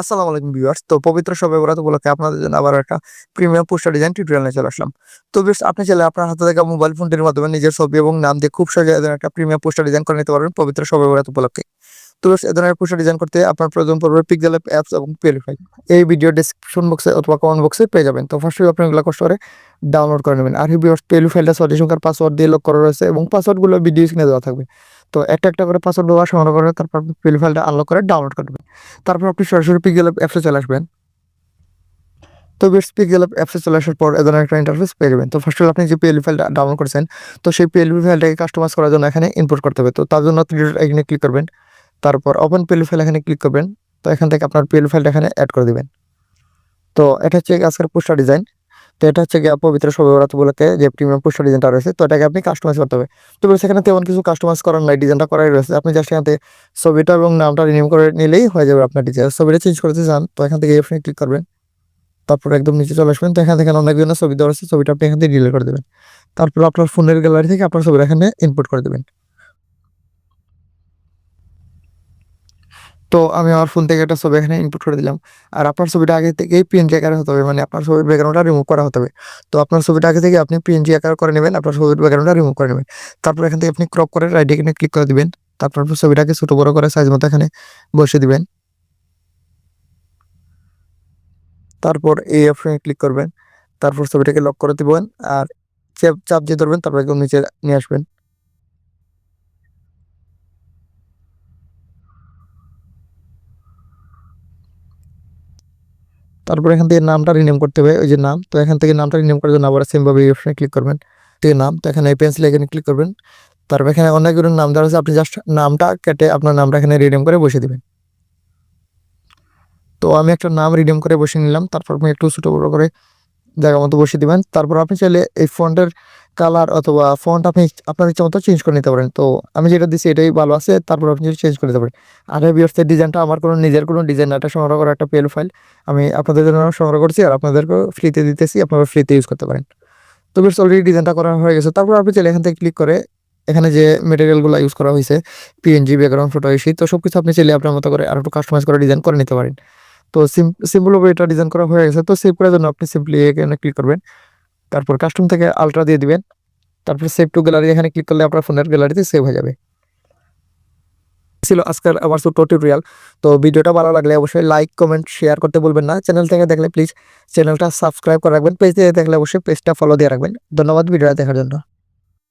আসসালামু আলাইকুম ভিউয়ার্স। তো পবিত্র সবে বরাত উপলক্ষে আপনাদের জন্য আবার একটা প্রিমিয়াম পোস্টার ডিজাইন টিউটোরিয়াল নিয়ে চলে আসলাম। তো ভিউয়ার্স, আপনি চাইলে আপনার হাতে থাকা মোবাইল ফোনটির মাধ্যমে নিজের ছবি এবং নাম দিয়ে খুব সহজে একটা প্রিমিয়াম পোস্টার ডিজাইন করে নিতে পারবেন পবিত্র সবে বরাত উপলক্ষে। তো ভিউয়ার্স, এ ধরনের পোস্টার ডিজাইন করতে আপনার প্রয়োজন পড়বে পিক্সেল অ্যাপস এবং পেরিফাই এই ভিডিও ডেসক্রিপশন বক্সে অথবা কমেন্ট বক্সে পেয়ে যাবেন। তো ফার্স্টে আপনি এগুলো কষ্ট করে ডাউনলোড করে নেবেন। আর ভিউয়ার্স ফাইলটা সংখ্যার পাসওয়ার্ড দিয়ে লক করা রয়েছে এবং পাসওয়ার্ডগুলো ভিডিও স্ক্রিনে দেওয়া থাকবে। তো একটা একটা করে পাসওয়ার্ড দেওয়া সংগ্রহ করে তারপর পেলু ফাইলটা আনলক করে ডাউনলোড করবেন তারপর আপনি সরাসরি পিক্সেল অ্যাপসে চলে আসবেন। তো বেশ পিক্সেল অ্যাপসে চলে আসার পর এ ধরনের একটা ইন্টারফেস পেয়ে যাবেন। তো ফার্স্ট আপনি যে পিএলপি ফাইলটা ডাউনলোড করেছেন, তো সেই পিএলপি ফাইলটাকে কাস্টমাইজ করার জন্য এখানে ইনপুট করতে হবে। তো তার জন্য এখানে ক্লিক করবেন। তারপর ওপেন পিএলপি ফাইল এখানে ক্লিক করবেন। তো এখান থেকে আপনার পিএলপি ফাইলটা এখানে অ্যাড করে দেবেন। তো এটা হচ্ছে আজকের পোস্টার ডিজাইন তো এটা হচ্ছে গিয়ে পবিত্র সবেবরাত বলতে যে প্রিমিয়াম পোস্টার ডিজাইনটা রয়েছে, তো এটাকে আপনি কাস্টমাইজ করতে হবে। তো সেখানে তেমন কিছু কাস্টমাইজ করার নাই, ডিজাইনটা করাই রয়েছে। আপনি জাস্ট এখান থেকে ছবিটা এবং নামটা রিনিউ করে নিলেই হয়ে যাবে আপনার ডিজাইন ছবিটা চেঞ্জ করতে চান, তো এখান থেকে আপনি ক্লিক করবেন। তারপর একদম নিচে চলে আসবেন, তো এখান থেকে অনেকজনের ছবি দেওয়া আছে ছবিটা আপনি এখান থেকে ডিলিট করে দেবেন। তারপর আপনার ফোনের গ্যালারি থেকে আপনার ছবিটা এখানে ইনপুট করে দেবেন। তো আমি আমার ফোন থেকে একটা ছবি এখানে ইনপুট করে দিলাম। আর আপনার ছবিটা আগে থেকেই পিএনজি আকারে হতে হবে মানে আপনার ছবির ব্যাকগ্রাউন্ডটা রিমুভ করা হতে হবে। তো আপনার ছবিটা আগে থেকে আপনি পিএনজি আকার করে নেবেন, আপনার ছবির ব্যাকগ্রাউন্ডটা রিমুভ করে নেবেন। তারপর এখান থেকে আপনি ক্রপ করে রাইট এখানে ক্লিক করে দিবেন। তারপর আপনার ছবিটাকে ছোটো বড়ো করে সাইজ মতো এখানে বসে দিবেন। তারপর এই অপশনে ক্লিক করবেন। তারপর ছবিটাকে লক করে দিবেন। আর চাপ চাপ দিয়ে ধরবেন, তারপর একদম নিচে নিয়ে আসবেন। তারপর এখান থেকে নামটা রিনেম করতে হবে, ওই যে নাম। তো এখান থেকে নামটা রিনেম করার জন্য আবার সেমভাবে এই অপশানে ক্লিক করবেন। তো নাম। তো এখানে এই পেন্সিল এখানে ক্লিক করবেন। তারপর এখানে অনেকগুলো নাম দেওয়া আছে, আপনি জাস্ট নামটা কেটে আপনার নামটা এখানে রিনেম করে বসে দেবেন। তো আমি একটা নাম রিডিম করে বসে নিলাম, তারপর আপনি একটু ছোটো বড়ো করে জায়গা মতো বসে দেবেন। তারপর আপনি চাইলে এই ফন্টের কালার অথবা ফন্ট আপনি আপনার ইচ্ছা মতো চেঞ্জ করে নিতে পারেন। তো আমি যেটা দিচ্ছি এটাই ভালো আছে, তারপর আপনি যদি চেঞ্জ করে নিতে পারেন। আর বিয়ার্সের ডিজাইনটা আমার কোনো, নিজের কোনো ডিজাইন এটা সংগ্রহ করা একটা পেল ফাইল আমি আপনাদের জন্য সংগ্রহ করছি আর আপনাদেরকেও ফ্রিতে দিতেছি, আপনারা ফ্রিতে ইউজ করতে পারেন। তো বেশ অলরেডি ডিজাইনটা করা হয়ে গেছে। তারপর আপনি চাইলে এখান থেকে ক্লিক করে এখানে যে মেটেরিয়ালগুলো ইউজ করা হয়েছে পিএনজি ব্যাকগ্রাউন্ড ফটো এসি তো সব কিছু আপনি চাইলে আপনার মতো করে আর একটু কাস্টমাইজ করে ডিজাইন করে নিতে পারেন। তো সিম্পল ভাবে এটা ডিজাইন করা হয়ে গেছে। তো সেভ করার জন্য আপনি সিম্পলি এখানে ক্লিক করবেন। তারপর কাস্টম থেকে আলট্রা দিয়ে দিবেন। তারপর সেভ টু গ্যালারি এখানে ক্লিক করলে আপনার ফোনের গ্যালারিতে সেভ হয়ে যাবে। ছিল আজকের আমার ছোট্ট টিউটোরিয়াল তো ভিডিওটা ভালো লাগলে অবশ্যই লাইক কমেন্ট শেয়ার করতে বলবেন না। চ্যানেল থেকে দেখলে প্লিজ চ্যানেলটা সাবস্ক্রাইব করে রাখবেন। পেজ থেকে দেখলে অবশ্যই পেজটা ফলো দিয়ে রাখবেন। ধন্যবাদ, ভিডিওটা দেখার জন্য।